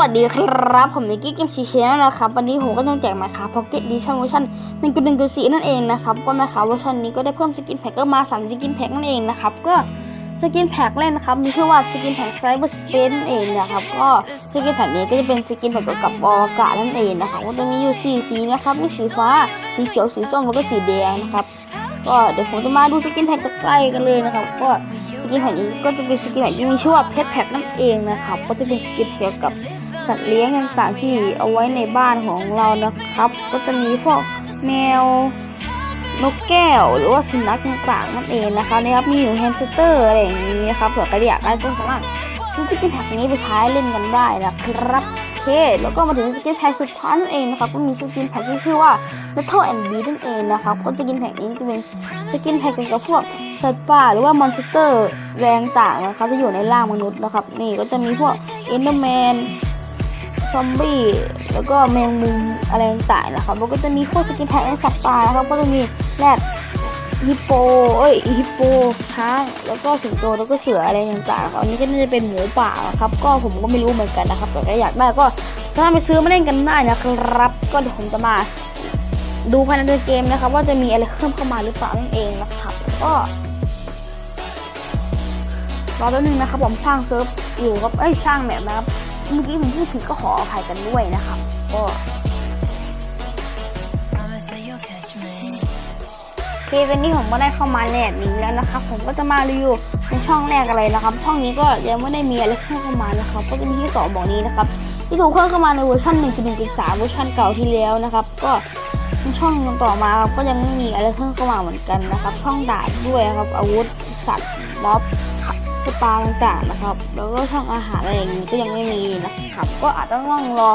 วัสดีครับ ผมนิกกี้เกมชีเชนนะครับ วันนี้ผมก็ต้องแจกมาครับพ็อกเก็ตดิชั่นเวอร์ชันหนึ่งจุดหนึ่งจุดสี่นั่นเองนะครับ ก็นะคะเวอร์ชันนี้ก็ได้เพิ่มสกินแพ็กก็มาสามสกินแพ็กนั่นเองนะครับ ก็สกินแพ็กแรกนะครับ มีชื่อว่าสกินแพ็กไซเบอร์สเปนนั่นเองนะครับ ก็สกินแพ็กนี้ก็จะเป็นสกินแพ็กเกี่ยวกับบออากาศนั่นเองนะครับก็จะมีอยู่สี่สีนะครับ มีสีฟ้า สีเขียว สีส้ม แล้วก็สีแดงนะครับ ก็เดี๋ยวผมจะมาดูสกินแพ็กใกล้กันเลยนะครับ ก็สกินแพ็กนี้ก็จะเป็นสกินแพ็กที่มีชื่อว่าเพชรแพ็กนั่นเองนะครับ ก็จะเป็นสกินเกี่ยวกับ สัตว์เลี้ยงต่างๆที่เอาไว้ในบ้านของเรานะครับ ก็จะมีพวกแมวนกแก้วหรือว่าสุนัขต่างๆนั่นเองนะคะนะครับมีอยู่แฮมสเตอร์อะไรอย่างนี้นะครับเผื่อใครอยากได้ก็สามารถซื้อสกินแพ็กนี้ไปใช้เล่นกันได้นะครับโอเคแล้วก็มาถึงสกินแพ็กสุดท้ายนั่นเองนะครับก็มีสกินแพ็กที่ชื่อว่า Metal and Beast นั่นเองนะครับก็สกินแพ็กนี้จะเป็นสกินแพ็กเกี่ยวกับพวกสัตว์ป่าหรือว่ามอนสเตอร์แรงต่างนะครับที่อยู่ในร่างมนุษย์นะครับนี่ก็จะมีพวกเอนเดอร์แมน ซอมบี้แล้วก็แมงมุมอะไรต่างๆนะครับแล้วก็จะมีพวกสกินแพ็กในสัตว์ป่านะครับก็จะมีแรดฮิปโปเอ้ยฮิปโปช้างแล้วก็สิงโตแล้วก็เสืออะไรต่างๆครับอันนี้ก็น่าจะเป็นหมูป่าครับ ก็ผมก็ไม่รู้เหมือนกันนะครับแต่ก็อยากได้ก็สามารถไปซื้อมาเล่นกันได้นะครับ ก็เดี๋ยวผมจะมา ดูภายในเกมนะครับ ว่าจะมีอะไรเพิ่มเข้ามาหรือเปล่านั่นเองนะครับ ก็รอแป๊บนึงนะครับผมสร้างเซิร์ฟอยู่ครับเอ้ยสร้างแมปนะครับ เมื่อกี้ผมพูดผิดก็ขออภัยกันด้วยนะครับก็โอเควันนี้ผมก็ได้เข้ามาในบนี้แล้วนะครับ ผมก็จะมารีวิวในช่องแรกอะไรนะครับ ช่องนี้ก็ยังไม่ได้มีอะไรเข้ามานะครับ ก็จะมีที่สองบอกนี้นะครับ ที่ถูกเพิ่มเข้ามาในเวอร์ชัน1.1.3เวอร์ชันเก่าที่แล้วนะครับ ก็ช่องต่อมาก็ยังไม่มีอะไรเพิ่มเข้ามาเหมือนกันนะครับ ช่องดาบด้วยนะครับอาวุธสัตว์ม็อบ สปาต่างๆนะครับ แล้วก็ช่องอาหารอะไรอย่างนี้ก็ยังไม่มีนะครับ ก็อาจจะต้องรอ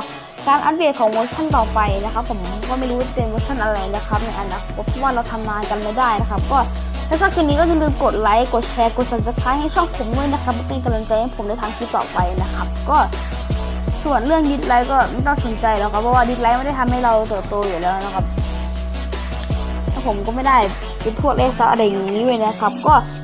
การอัปเดตของเวอร์ชันต่อไปนะครับ ผมก็ไม่รู้ว่าจะเป็นเวอร์ชันอะไรนะครับในอนาคตเพราะว่าเราทำงานกันไม่ได้นะครับ ก็ถ้าชอบคลิปนี้ก็อย่าลืมกดไลค์กดแชร์กด subscribe ให้ช่องผมด้วยนะครับเพื่อเป็นกำลังใจให้ผมในทางคลิปต่อไปนะครับ ก็ส่วนเรื่องดิสไลค์ก็ไม่ต้องสนใจแล้วครับเพราะว่าดิสไลค์ไม่ได้ทำให้เราเติบโตอยู่แล้วนะครับถ้าผมก็ไม่ได้เป็นพวกเลขซะอะไรอย่างนี้เลยนะครับ ก็